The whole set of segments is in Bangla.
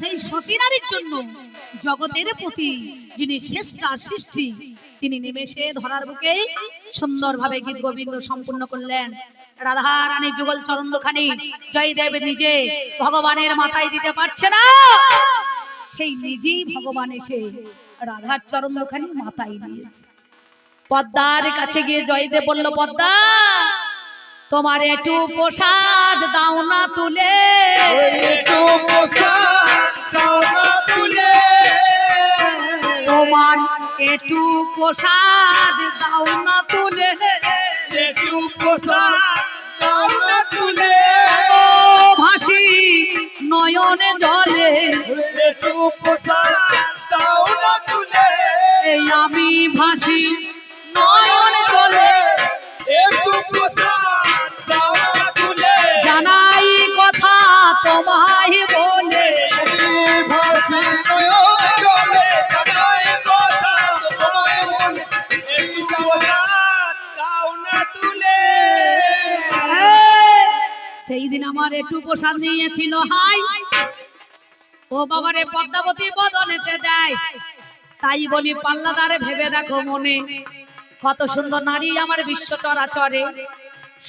সেই সতী নারীর জন্য জগতের প্রতি যিনি শ্রেষ্ঠ সৃষ্টি, তিনি নেমেষে ধরার বুকে সুন্দরভাবে গীত গোবিন্দ সম্পূর্ণ করলেন। রাধা রানী যুগল চরন্দখানি জয়দেব নিজে ভগবানের মাথায় দিতে পারছে না। সেই নিজেই ভগবান এসে রাধার চরন্দখানি মাথায় নিয়েছে। পদ্মার কাছে গিয়ে জয়দেব বলল, পদ্মা, তোমার একটু প্রসাদ দাও না তুলে। একটু প্রসাদ তোমার একটু প্রসাদ দাও না তুলে। একটু প্রসাদ দাও না তুলে। ভাসি নয়নে জলে। একটু প্রসাদ দাও না তুলে। আমি ভাসি নয়নে আমার একটু প্রসাদ নিয়েছিল হাই। ও বাবারে, পদ্মাবতী বদনেতে দেয় তাই বলি, পাল্লাদারে ভেবে দেখো মনে, কত সুন্দর নারী আমার বিশ্ব চরাচরে।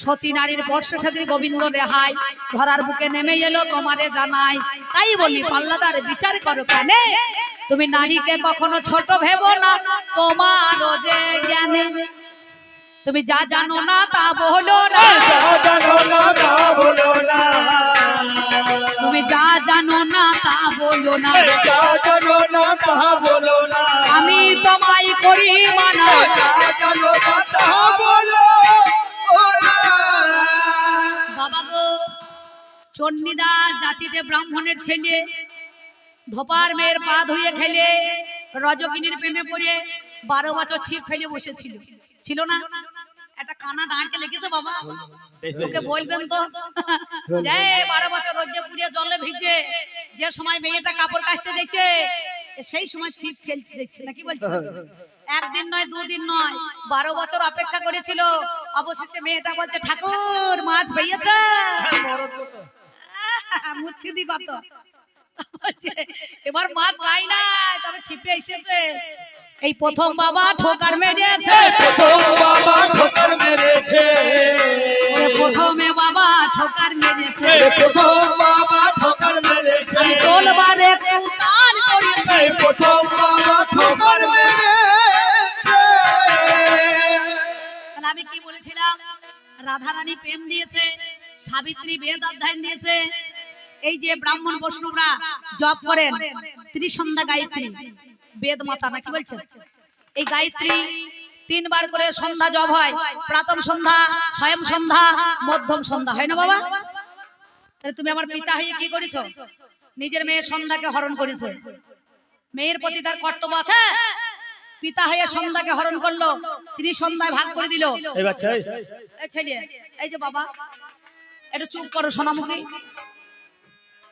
সতী নারীর বর্ষ সাথী গোবিন্দ রেহাই ধরার বুকে নেমে এলো তোমারে জানাই। তাই বলি, পাল্লাদারে, বিচার করো কেন? তুমি নারীকে কখনো ছোট ভেবো না তোমার যে জ্ঞানে। তুমি যা জানো না তা বলো না। যা জানো না তা বলো না। তুমি যা জানো না তা বলো না। যা জানো না তা বলো না। আমি তোমায় করি মানা। যা জানো না তা বলো বাবা গো চণ্ডীদাস জাতিতে ব্রাহ্মণের ছেলে ধোপার মেয়ের পা ধুয়ে খেলে রজকিনীর প্রেমে পড়ে বারো বছর ছিপ ফেলে বসেছিল। ছিল না? একটা কানা দাঁড়কে লেগেছে বাবা। ওকে বলবেন তো। যে বারো বছর রোদে পুড়িয়ে জলে ভিজে যে সময় মেয়েটা কাপড় কাচতে দেখছে সেই সময় ছিপ ফেলতে দেখছে নাকি বলছে? একদিন নয় দুদিন নয় বারো বছর অপেক্ষা করেছিল। অবশেষে মেয়েটা বলছে ঠাকুর মাছ পেয়েছে মুচ্ছিদি কত। এবার মাছ পাই না তবে ছিপে এসেছে। এই প্রথম বাবা ঠোকার মেরেছে। প্রথম বাবা আমি কি বলেছিলাম? রাধারানী প্রেম দিয়েছে, সাবিত্রী বেদ অধ্যয়ন দিয়েছে। এই যে ব্রাহ্মণ বৈষ্ণবরা জপ করেন, ত্রিসন্ধ্যা গায়ত্রী, বেদ মাতা নাকি বলছেন? এই গায়ত্রী তিনবার করে সন্ধ্যা জপ হয়, প্রাতম সন্ধ্যা, স্বয়ং সন্ধ্যা, মধ্যম সন্ধ্যা, হয় না বাবা? তাহলে তুমি আমার পিতা হয়ে কি করেছ? নিজের মেয়ে সন্ধ্যাকে হরণ করেছে। মেয়ের প্রতি তার কর্তব্য আছে পিতা হয়ে সন্ধ্যাকে হরণ করল তিনি সন্ধ্যায় ভাগ করে দিল এই ছেলে এই যে বাবা একটু চুপ করো সোনামুখী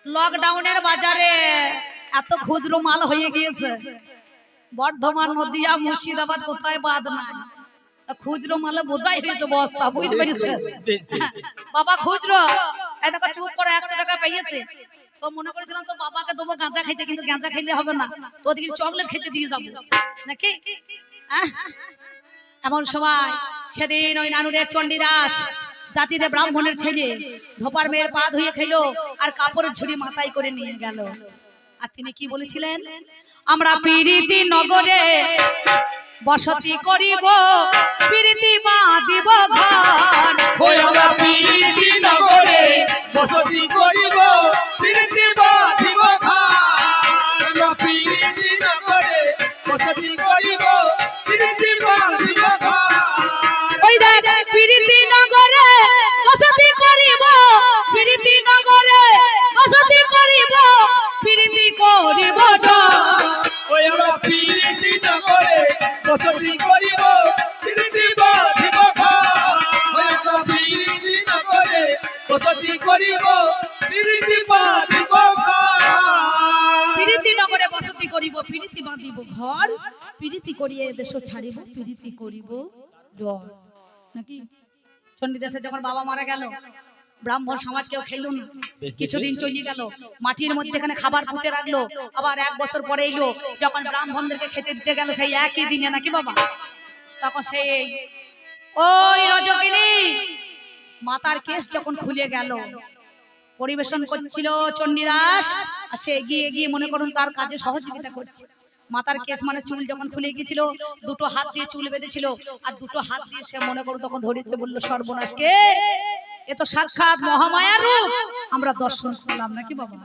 লকডাউনের বাজারে এত খুচরো মাল হয়ে গিয়েছে বর্ধমান নদিয়া মুর্শিদাবাদ কোথায় বাদ নাই খুচরো মালে বোঝাই হয়েছে বস্তা বুঝতে পেরেছে বাবা খুচরো দেখো চুপ করে একশো টাকা পেয়েছে তো মনে করেছিলাম তো বাবাকে দেবো গাঁজা খাইতে কিন্তু গাঁজা খাইলে হবে না। তো ওদিকে চকলেট খেতে দিয়ে যাব। নাকি? এমন সময় সেদিন ওই নানুরের চণ্ডীদাস জাতিতে ব্রাহ্মণের ছেলে, ধোপার মেয়ের পা ধুয়ে খেলো আর কাপড়ের ঝুড়ি মাথায় করে নিয়ে গেল। আর তিনি কি বলেছিলেন? আমরা প্রীতি নগরে বসতি করিব প্রীতি বাঁধিব ঘর। আমরা পিরিতি নগরে বসতি করিব পিরিতি বাঁধিব ঘর। আমরা পিরিতি নগরে বসতি করিব পিরিতি বাঁধিব ঘর। ওই দেখ প্রীতি নগরে বসতি করিব। বসতি করিব পিরিতি বাঁধিব ঘর। প্রীতি করিয়ে দেশ ছাড়িব প্রীতি করিব ডর নাকি? চণ্ডীদাসের যখন বাবা মারা গেল, ব্রাহ্মণ সমাজ কেউ খেলো না কিছুদিন চলে গেল, মাটির মধ্যে এখানে খাবার পুঁতে রাখল। আবার এক বছর পরে এলো, যখন ব্রাহ্মণদেরকে খেতে দিতে গেল সেই একই দিনে, নাকি বাবা? তখন সেই ওই রজকিনী, মাতার কেস যখন খুলে গেল, পরিবেশন করছিল চণ্ডীদাস, আর সে এগিয়ে এগিয়ে মনে করুন তার কাজে সহযোগিতা করছে। মাতার কেস মানে চুল যখন খুলে গিয়েছিল, দুটো হাত দিয়ে চুল বেঁধেছিল, আর দুটো হাত দিয়ে সে মনে করো তখন ধরেছে, বলল সর্বনাশকে এ তো সাক্ষাৎ মহামায়ার রূপ। আমরা দর্শন করলাম নাকি বাবা?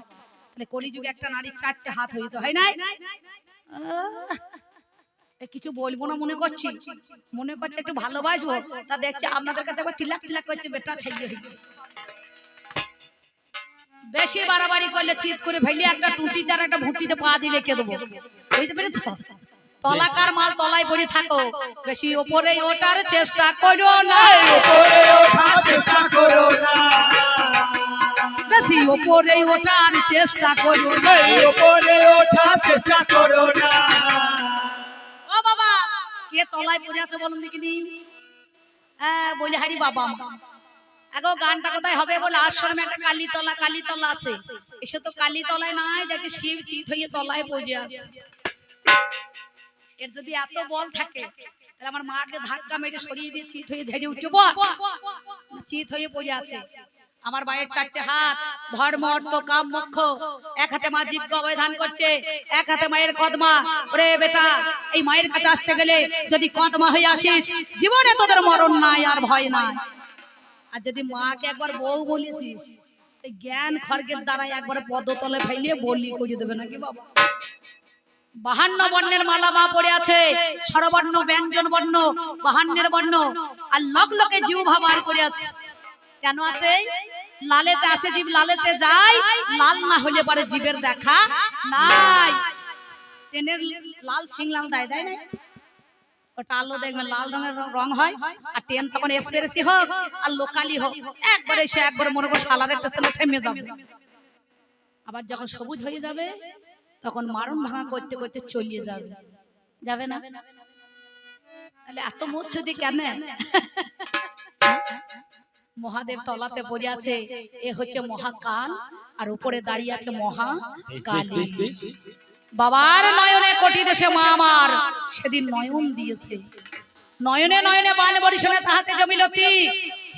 তাহলে কলিযুগে একটা নারীর চারটে হাত হয়েছে হয় নাই? কিছু বলব না মনে করছি? মনে করছে একটু ভালোবাসবো, তা দেখছি আপনাদের কাছে আবার তিলাক তিলাক করছে, বেটা ছেলে বেশি বাড়াবাড়ি করলে চিৎ করে ফেলে একটা টুটিতে আর একটা ভুটিতে পা দিয়ে রেখে দেবো। বুঝতে পেরেছ? তলাকার মাল তলায় পড়ে থাকো। বেশি ওপরে ওঠার চেষ্টা করো না। বেশি ওপরে ওঠার চেষ্টা করো না। উপরে ওঠার চেষ্টা করো না ও বাবা, কে তলায় পড়ে আছে বলুন দেখিনি? হ্যাঁ বলি হারি বাবা। আগো, গানটা কোথায় হবে বলে আশ্রমে একটা কালীতলা কালীতলা আছে। এসে তো কালীতলায় নাই দেখি শিব চিত হয়ে তলায় পড়ে আছে। এর যদি এত বল থাকে, তাহলে আমার মাকে ধাক্কা মেরে সরিয়ে দিয়ে চিত হয়ে ঝেড়ে উঠে চিত হয়ে পড়ে আছে। আমার মায়ের চারটে হাত, ধর্ম, অর্থ, কাম, মোক্ষ, এক হাতে মা জীবকে অবধান করছে, এক হাতে মায়ের কদমা। ওরে বেটা, এই মায়ের কাছে আসতে গেলে যদি কদমা হয়ে আসিস, জীবনে তোদের মরণ নাই আর ভয় নাই। আর যদি মাকে একবার বউ বলেছিস জ্ঞান খড়গের দ্বারা একবার পদতলে ফেলিয়ে বলি করে দেবে নাকি বাবা? বাহান্ন বর্ণের মালা মা পড়ে আছে স্বরবর্ণ ব্যঞ্জন বর্ণ বাহান্নের বর্ণ আর লক লকে জীব ভাবার করে আছে। কেন আছে? লালেতে আসে জীব লালেতে যায় লাল না হলে পরে জীবের দেখা নাই। ট্রেনের লাল সিংলাল দেয় দেয় না ওটা আলো দেখবেন লাল রঙের রং হয় আর ট্রেন তখন এক্সপ্রেসি হোক আর লোকালি হোক একবারে সে একবারে মনে করো সালারের স্টেশনে থেমে যাবে আবার যখন সবুজ হয়ে যাবে তখন মারণ ভাঙা করতে করতে চলিয়ে যাবে যাবে না তাহলে এত মুচ্ছে দি কেন মহাদেব তলাতে পড়ে আছে এ হচ্ছে মহাকাল আর উপরে দাঁড়িয়ে আছে মহা কালী বাবার নয়নে কোটি দেশে মা আমার সেদিন নয়ন দিয়েছে। নয়নে নয়নে বান বরিশনে তাহাতে জমিলতি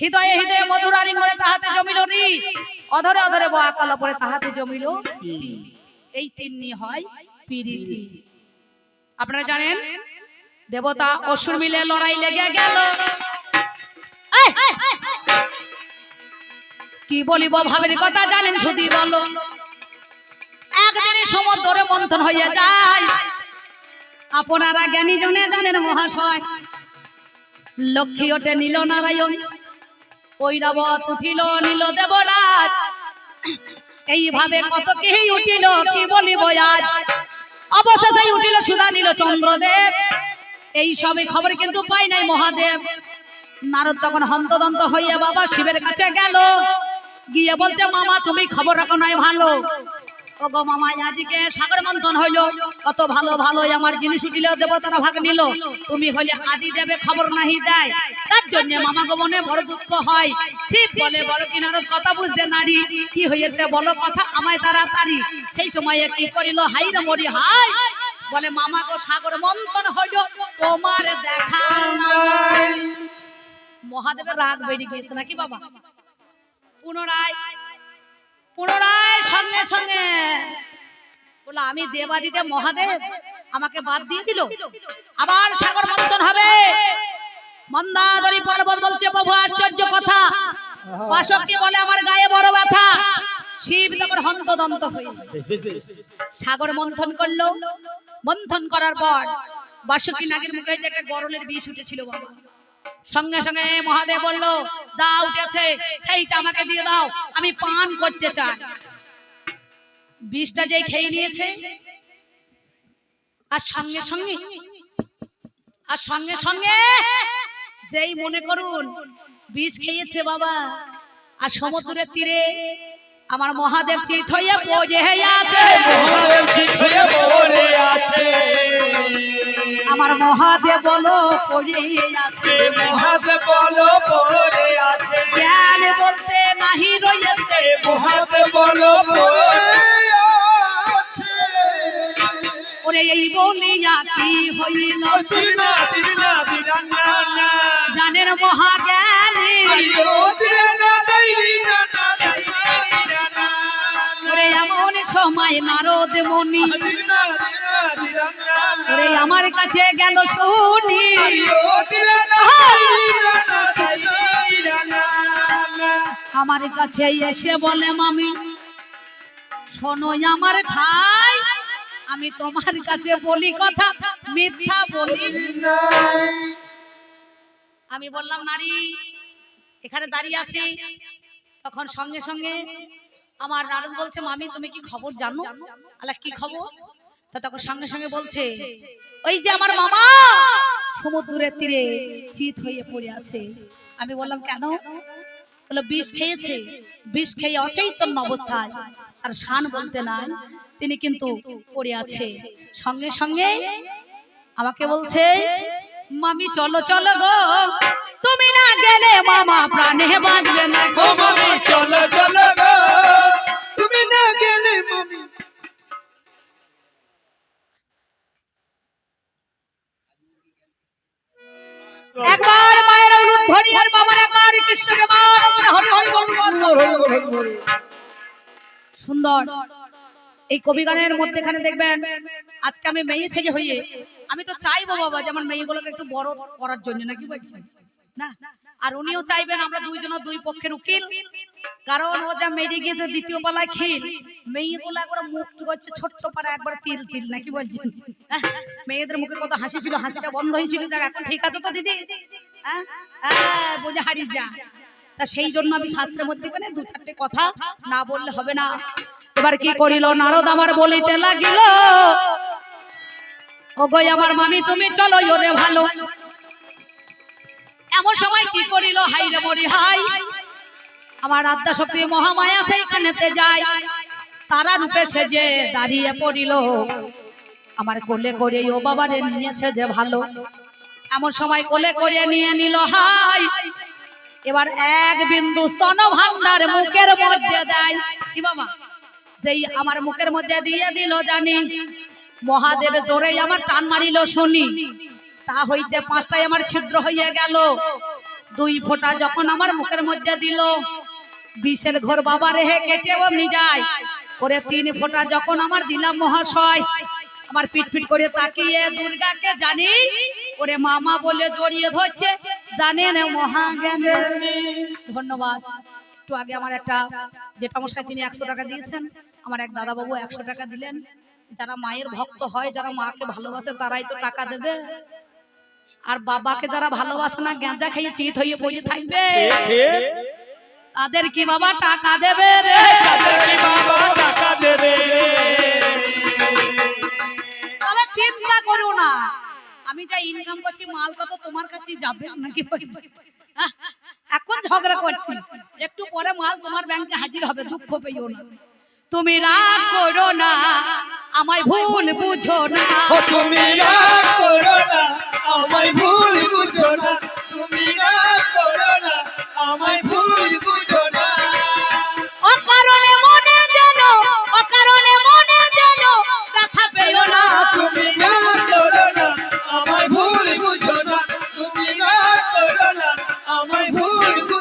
হৃদয়ে হৃদয়ে মধুরারি মরে তাহাতে জমিল রি অধরে অধরে বয়া কল পরে তাহাতে জমিল এই তিননি হয় পিরিতি। আপনারা জানেন? দেবতা অসুর মিলে লড়াই লেগে গেল। কি বলিব ভাবের কথা জানেন শুধু বলো একদিনে সমুদ্রে মন্থন হইয়া যায়। আপনারা জ্ঞানী জনে জানেন মহাশয়, লক্ষ্মী ওটে নীল নারায়ণ ঐরাবত উঠিল নীল দেবরাজ। এইভাবে কত কি উঠিল, কি বলিব আজ? অবশেষে উঠিল সুধা নীল চন্দ্রদেব। এই সবই খবর কিন্তু পাই নাই মহাদেব। নারদ তখন হন্তদন্ত হইয়া বাবা শিবের কাছে গেল। গিয়ে বলছে, মামা, তুমি খবর রাখো নাই ভালো। ও মামা আজকে সাগর মন্থন হইল। কত ভালো ভালো আমার জিনিস উঠিল, দেবতারা ভাগ নিল। তুমি হলে আদি দেবে, খবর নাহি দেয়। তার জন্য মামা গো বড় দুঃখ শিব বলে বলো কি কথা বুঝতে নারী। কি হয়েছে বলো কথা আমায় তাড়াতাড়ি। সেই সময়ে কি করিল? হাই মরি, হাই! বলে, মামা গো, সাগর মন্থন হইল। তোমার দেখা মহাদেবের রাগ বেরিয়ে গিয়েছে নাকি বাবা? পুনরায় পুনরায় সঙ্গে সঙ্গে বলো আমি দেবাদিদেব মহাদেব আমাকে বাদ দিয়ে দিল। আবার সাগর মন্থন হবে। মন্দাদরি পর্বত বলছে প্রভু আশ্চর্য কথা। বাসকটি বলে আমার গায়ে বড় ব্যথা। শিব তখন হন্তদন্ত হয়ে সাগর মন্থন করল। মন্থন করার পর বাসুকি নাগের মুখে একটা গরলের বিষ উঠেছিল বাবা। সঙ্গে সঙ্গে মহাদেব বলল যা উঠেছে, সেইটা আমাকে দিয়ে দাও, আমি পান করতে চাই। বিষটা যেই খেয়ে নিয়েছে, আর সঙ্গে সঙ্গে, আর সঙ্গে সঙ্গে যেই মনে করুন, বিষ খেয়েছে বাবা, আর সমুদ্রের তীরে আমার মহাদেব চিত হইয়া পড়ে আছে। মহাদেব চিত হয়ে পড়ে আছে। আমার মহাদেব বলো পড়ে আছে। মহাদেব বলো পড়ে আছে। জ্ঞান বলতে নাহি রয়েছে। মহাদেব বলো পড়ে আছে। ওরে এই বলিয়া কি হইল? জানের মহাজ্ঞানী। এমন সময় নারদ মনি আমার কাছে গেল শুনি। আমার কাছে এসে বলে, মামি, শোনো, আমার ঠাই, আমি তোমার কাছে বলি কথা, মিথ্যা বলি আমি বললাম, নারী, এখানে দাঁড়িয়ে আছি। তখন সঙ্গে সঙ্গে আমার নারদ বলছে, মামি, তুমি কি খবর জানো? আলা কি খবর? তা তখন সঙ্গে সঙ্গে বলছে, ওই যে আমার মামা, সমুদ্রের তীরে চিত হয়ে পড়ে আছে। আমি বললাম, কেন? বলল, বিষ খেয়েছে, বিষ খেয়ে অচৈতন্য অবস্থায় আর শান বলতে নাই, তিনি কিন্তু পড়ে আছে। সঙ্গে সঙ্গে আমাকে বলছে, মামি, চলো চলো গো, তুমি না গেলে মামা প্রাণে বাঁচবে না গো। মামি, চলো চলো তুমি মামি? একবার মায়ের অনুরোধ ধরি আর বাবার একবার কৃষ্ণকে হরি হরি বল বল। সুন্দর। এই কবি গানের মধ্যেখানে দেখবেন আজকে আমি মেয়ে ছেলে হইয়ে আমি তো চাইব বাবা যে আমার মেয়েগুলোকে একটু বড় করার জন্য নাকি বলছেন? না? আর উনিও চাইবেন আমরা দুইজন দুই পক্ষের উকিল। কারণ ও যা মেরে গিয়েছে দ্বিতীয় পালায় খিল। মেয়েগুলো একবার মুখ করছে ছোট্ট পাড়া একবার তিল তিল নাকি বলছেন মেয়েদের মুখে কত হাসি ছিল হাসিটা বন্ধ হয়েছিল এখন ঠিক আছে তো দিদি? বলে হারিয়ে যা। তা সেই জন্য আমি শাস্ত্রের মধ্যে মানে দু চারটে কথা না বললে হবে না। এবার কি করিল? নারদ আমার বলিতে লাগিল ও আমার মামি তুমি চলো ওরে ভালো। এমন সময় কি করিল? হাই রে মরি হাই আমার আদ্যা শক্তি মহামায়া সেইখানেতে যায় তারা রূপে সেজে দাঁড়িয়ে পড়িল। আমার কোলে করে, ও বাবারে নিয়েছে যে ভালো। এমন সময় কোলে করে নিয়ে নিল, হাই। এবার এক বিন্দু স্তন ভান্ডার মুখের মধ্যে দেয়। কি বাবা? যেই আমার মুখের মধ্যে দিয়ে দিল, জানি। মহাদেব জোরে আমার টান মারিল, শুনি। তা হইতে পাঁচটায় আমার ছিদ্র হয়ে গেল। দুই ফোঁটা যখন আমার মুখের মধ্যে দিল বিষের ঘর বাবা রেহে কেটে অমনি যায়। করে তিন ফোঁটা যখন আমার দিলাম মহাশয়, আমার পিট পিট করে তাকিয়ে দুর্গাকে জানি, ওরে মামা বলে জড়িয়ে ধরছে। জানেন মহাজ্ঞান। ধন্যবাদ। একটু আগে আমার একটা যেটা মশাই তিনি একশো টাকা দিয়েছেন। আমার এক দাদা বাবু একশো টাকা দিলেন। যারা মায়ের ভক্ত হয়, যারা মাকে ভালোবাসে, তারাই তো টাকা দেবে। আর বাবাকে যারা ভালোবাসে না গেঁজা খেয়ে চিত হয়ে পড়ে থাকবে। তাদের কি বাবা টাকা দেবে রে? তাদেরই বাবা টাকা দেবে? তবে চিন্তা করো না। আমি যা ইনকাম করছি মালটা তো তোমার কাছে যাবে নাকি এখন ঝগড়া করছি। একটু পরে মাল তোমার ব্যাংকে হাজির হবে দুঃখ পেও না। তুমি রাগ করো না আমায় ভুল বুঝো না। ও তুমি রাগ করো না আমায় ভুল বুঝো না। তুমি রাগ করো না আমার ভুল বুঝো না। অকারণে মনে জানো অকারণে ব্যথা পেও না। তুমি